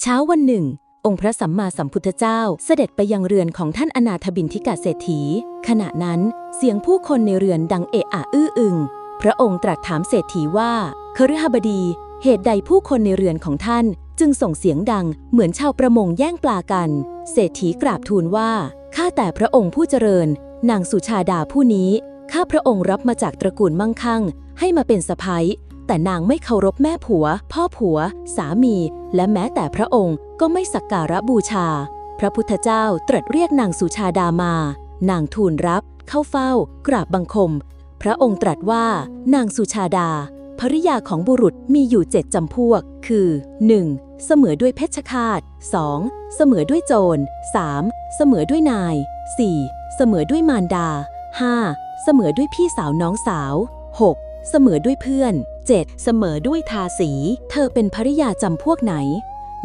เช้าวันหนึ่ง องค์พระสัมมาสัมพุทธเจ้าเสด็จไปยังเรือนของท่านอนาถบินทิกาเศรษฐี ขณะนั้นเสียงผู้คนในเรือนดังเอะอะอื้ออึง พระองค์ตรัสถามเศรษฐีว่าคฤหบดี เหตุใดผู้คนในเรือนของท่านจึงส่งเสียงดังเหมือนชาวประมงแย่งปลากัน เศรษฐีกราบทูลว่า ข้าแต่พระองค์ผู้เจริญ นางสุชาดาผู้นี้ ข้าพระองค์รับมาจากตระกูลมั่งคั่ง ให้มาเป็นสะพ้ย แต่นางไม่เคารพแม่ผัว พ่อผัว สามี และแม้แต่พระองค์ก็ไม่สักการะบูชา พระพุทธเจ้าตรัสเรียกนางสุชาดามา นางทูลรับ เข้าเฝ้า กราบบังคม พระองค์ตรัสว่า นางสุชาดาภริยาของบุรุษมีอยู่เจ็ดจำพวก คือ 1. เสมอด้วยเพชฌฆาต 2. เสมอด้วยโจร 3. เสมอด้วยนาย 4. เสมอด้วยมารดา 5. เสมอด้วยพี่สาวน้องสาว 6. เสมอด้วยเพื่อน 7. เสมอด้วยทาสี เธอเป็นภริยาจำพวกไหน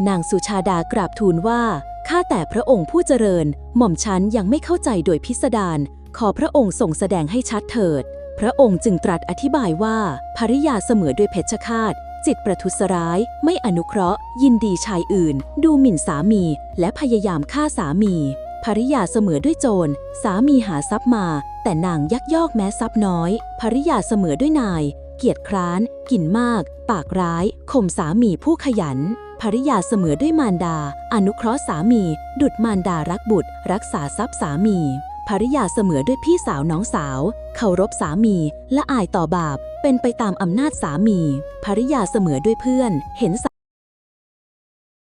นางสุชาดากราบทูลว่าข้าแต่พระองค์ผู้เจริญ หม่อมฉันยังไม่เข้าใจโดยพิสดารขอพระองค์ทรงแสดงให้ชัดเถิด พระองค์จึงตรัสอธิบายว่าภริยาเสมอด้วยเพชฌฆาตจิตประทุษร้าย ไม่อนุเคราะห์ ยินดีชายอื่น ดูหมิ่นสามี และพยายามฆ่าสามีภริยาเสมอด้วยโจร สามีหาทรัพย์มา แต่นางยักยอกแม้ทรัพย์น้อยภริยาเสมอด้วยนาย เกียจคร้าน กินมาก ปากร้ายข่มสามีผู้ขยัน ภริยาเสมอด้วยมารดา อนุเคราะห์สามี ดุดมารดารักบุตร รักษาทรัพย์สามีภริยาเสมอด้วยพี่สาวน้องสาว เคารพสามีและอายต่อบาป เป็นไปตามอำนาจสามีภริยาเสมอด้วยเพื่อน เห็น